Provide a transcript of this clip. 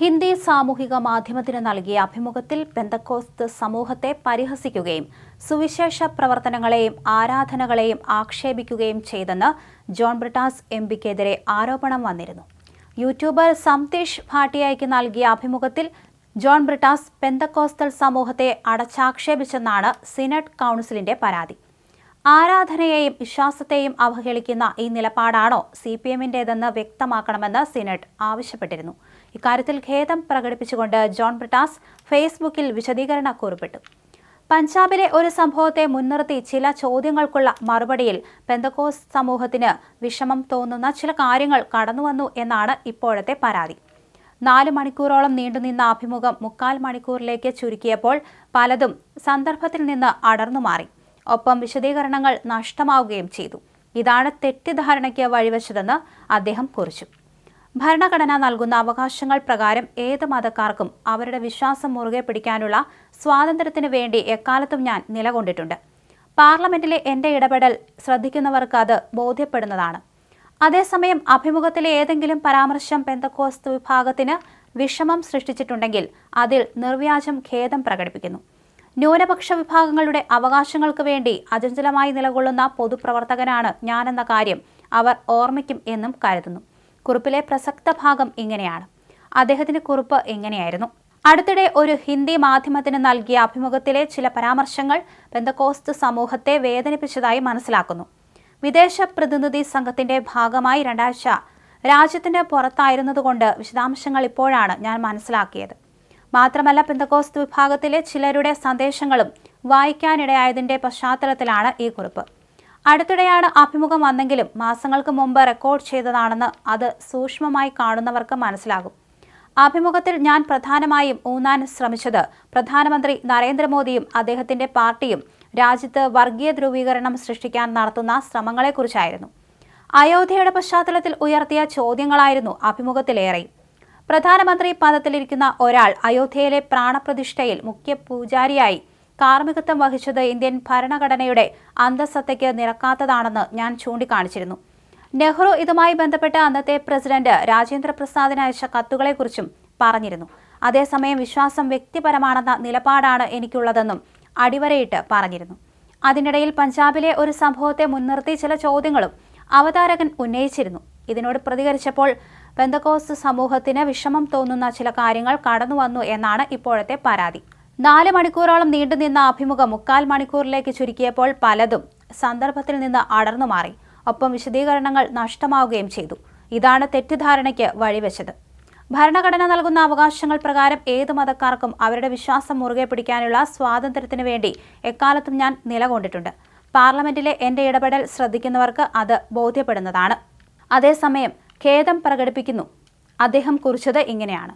ഹിന്ദി സാമൂഹിക മാധ്യമത്തിന് നൽകിയ അഭിമുഖത്തിൽ പെന്തക്കോസ്ത് സമൂഹത്തെ പരിഹസിക്കുകയും സുവിശേഷ പ്രവർത്തനങ്ങളെയും ആരാധനകളെയും ആക്ഷേപിക്കുകയും ചെയ്തെന്ന് ജോൺ ബ്രിട്ടാസ് എം പിക്കെതിരെ ആരോപണം വന്നിരുന്നു. യൂട്യൂബർ സംതീഷ് ഭാട്ടിയയ്ക്ക് നൽകിയ അഭിമുഖത്തിൽ ജോൺ ബ്രിട്ടാസ് പെന്തക്കോസ്തൽ സമൂഹത്തെ അടച്ചാക്ഷേപിച്ചെന്നാണ് സിനഡ് കൗൺസിലിന്റെ പരാതി. ആരാധനയെയും വിശ്വാസത്തെയും അവഹേളിക്കുന്ന ഈ നിലപാടാണോ സി പി എമ്മിന്റേതെന്ന് വ്യക്തമാക്കണമെന്ന് സിനഡ് ആവശ്യപ്പെട്ടിരുന്നു. ഇക്കാര്യത്തിൽ ഖേദം പ്രകടിപ്പിച്ചുകൊണ്ട് ജോൺ ബ്രിട്ടാസ് ഫേസ്ബുക്കിൽ വിശദീകരണ കുറിപ്പിട്ടു പഞ്ചാബിലെ ഒരു സംഭവത്തെ മുൻനിർത്തി ചില ചോദ്യങ്ങൾക്കുള്ള മറുപടിയിൽ പെന്തക്കോസ് സമൂഹത്തിന് വിഷമം തോന്നുന്ന ചില കാര്യങ്ങൾ കടന്നുവന്നു എന്നാണ് ഇപ്പോഴത്തെ പരാതി. നാല് മണിക്കൂറോളം നീണ്ടുനിന്ന അഭിമുഖം മുക്കാൽ മണിക്കൂറിലേക്ക് ചുരുക്കിയപ്പോൾ പലതും സന്ദർഭത്തിൽ നിന്ന് അടർന്നു മാറി. ഒപ്പം വിശദീകരണങ്ങൾ നഷ്ടമാവുകയും ചെയ്തു. ഇതാണ് തെറ്റിദ്ധാരണയ്ക്ക് വഴിവെച്ചതെന്ന് അദ്ദേഹം കുറിച്ചു. ഭരണഘടന നൽകുന്ന അവകാശങ്ങൾ പ്രകാരം ഏത് മതക്കാർക്കും അവരുടെ വിശ്വാസം മുറുകെ പിടിക്കാനുള്ള സ്വാതന്ത്ര്യത്തിന് വേണ്ടി എക്കാലത്തും ഞാൻ നിലകൊണ്ടിട്ടുണ്ട്. പാർലമെന്റിലെ എന്റെ ഇടപെടൽ ശ്രദ്ധിക്കുന്നവർക്ക് അത് ബോധ്യപ്പെടുന്നതാണ്. അതേസമയം അഭിമുഖത്തിലെ ഏതെങ്കിലും പരാമർശം പെന്തക്കോസ്ത് വിഭാഗത്തിന് വിഷമം സൃഷ്ടിച്ചിട്ടുണ്ടെങ്കിൽ അതിൽ നിർവ്യാജം ഖേദം പ്രകടിപ്പിക്കുന്നു. ന്യൂനപക്ഷ വിഭാഗങ്ങളുടെ അവകാശങ്ങൾക്ക് വേണ്ടി അചഞ്ചലമായി നിലകൊള്ളുന്ന പൊതുപ്രവർത്തകനാണ് ഞാനെന്ന കാര്യം അവർ ഓർമ്മിക്കും എന്നും കരുതുന്നു. കുറിപ്പിലെ പ്രസക്ത ഭാഗം ഇങ്ങനെയാണ്. അദ്ദേഹത്തിന്റെ കുറിപ്പ് എങ്ങനെയായിരുന്നു അടുത്തിടെ ഒരു ഹിന്ദി മാധ്യമത്തിന് നൽകിയ അഭിമുഖത്തിലെ ചില പരാമർശങ്ങൾ പെന്തക്കോസ്ത് സമൂഹത്തെ വേദനിപ്പിച്ചതായി മനസ്സിലാക്കുന്നു. വിദേശ പ്രതിനിധി സംഘത്തിന്റെ ഭാഗമായി രണ്ടാഴ്ച രാജ്യത്തിന് പുറത്തായിരുന്നതുകൊണ്ട് വിശദാംശങ്ങൾ ഇപ്പോഴാണ് ഞാൻ മനസ്സിലാക്കിയത്. മാത്രമല്ല പെന്തക്കോസ്ത് വിഭാഗത്തിലെ ചിലരുടെ സന്ദേശങ്ങളും വായിക്കാനിടയായതിന്റെ പശ്ചാത്തലത്തിലാണ് ഈ കുറിപ്പ്. അടുത്തിടെയാണ് അഭിമുഖം വന്നെങ്കിലും മാസങ്ങൾക്ക് മുമ്പ് റെക്കോർഡ് ചെയ്തതാണെന്ന് അത് സൂക്ഷ്മമായി കാണുന്നവർക്ക് മനസ്സിലാകും. അഭിമുഖത്തിൽ ഞാൻ പ്രധാനമായും ഊന്നാൻ ശ്രമിച്ചത് പ്രധാനമന്ത്രി നരേന്ദ്രമോദിയും അദ്ദേഹത്തിന്റെ പാർട്ടിയും രാജ്യത്ത് വർഗീയ ധ്രുവീകരണം സൃഷ്ടിക്കാൻ നടത്തുന്ന ശ്രമങ്ങളെക്കുറിച്ചായിരുന്നു. അയോധ്യയുടെ പശ്ചാത്തലത്തിൽ ഉയർത്തിയ ചോദ്യങ്ങളായിരുന്നു അഭിമുഖത്തിലേറെ. പ്രധാനമന്ത്രി പദത്തിലിരിക്കുന്ന ഒരാൾ അയോധ്യയിലെ പ്രാണപ്രതിഷ്ഠയിൽ മുഖ്യ പൂജാരിയായി കാർമ്മികത്വം വഹിച്ചത് ഇന്ത്യൻ ഭരണഘടനയുടെ അന്തസത്തയ്ക്ക് നിരക്കാത്തതാണെന്ന് ഞാൻ ചൂണ്ടിക്കാണിച്ചിരുന്നു. നെഹ്റു ഇതുമായി ബന്ധപ്പെട്ട് അന്നത്തെ പ്രസിഡന്റ് രാജേന്ദ്ര പ്രസാദിന് അയച്ച കത്തുകളെക്കുറിച്ചും പറഞ്ഞിരുന്നു. അതേസമയം വിശ്വാസം വ്യക്തിപരമാണെന്ന നിലപാടാണ് എനിക്കുള്ളതെന്നും അടിവരയിട്ട് പറഞ്ഞിരുന്നു. അതിനിടയിൽ പഞ്ചാബിലെ ഒരു സംഭവത്തെ മുൻനിർത്തി ചില ചോദ്യങ്ങളും അവതാരകൻ ഉന്നയിച്ചിരുന്നു. ഇതിനോട് പ്രതികരിച്ചപ്പോൾ പെന്തക്കോസ് സമൂഹത്തിന് വിഷമം തോന്നുന്ന ചില കാര്യങ്ങൾ കടന്നുവന്നു എന്നാണ് ഇപ്പോഴത്തെ പരാതി. നാല് മണിക്കൂറോളം നീണ്ടുനിന്ന അഭിമുഖം മുക്കാൽ മണിക്കൂറിലേക്ക് ചുരുക്കിയപ്പോൾ പലതും സന്ദർഭത്തിൽ നിന്ന് അടർന്നു മാറി. ഒപ്പം വിശദീകരണങ്ങൾ നഷ്ടമാവുകയും ചെയ്തു. ഇതാണ് തെറ്റിദ്ധാരണയ്ക്ക് വഴിവെച്ചത്. ഭരണഘടന നൽകുന്ന അവകാശങ്ങൾ പ്രകാരം ഏത് മതക്കാർക്കും അവരുടെ വിശ്വാസം മുറുകെ പിടിക്കാനുള്ള സ്വാതന്ത്ര്യത്തിനു വേണ്ടി എക്കാലത്തും ഞാൻ നിലകൊണ്ടിട്ടുണ്ട്. പാർലമെന്റിലെ എന്റെ ഇടപെടൽ ശ്രദ്ധിക്കുന്നവർക്ക് അത് ബോധ്യപ്പെടുന്നതാണ്. അതേസമയം ഖേദം പ്രകടിപ്പിക്കുന്നു. അദ്ദേഹം കുറിച്ചത് ഇങ്ങനെയാണ്.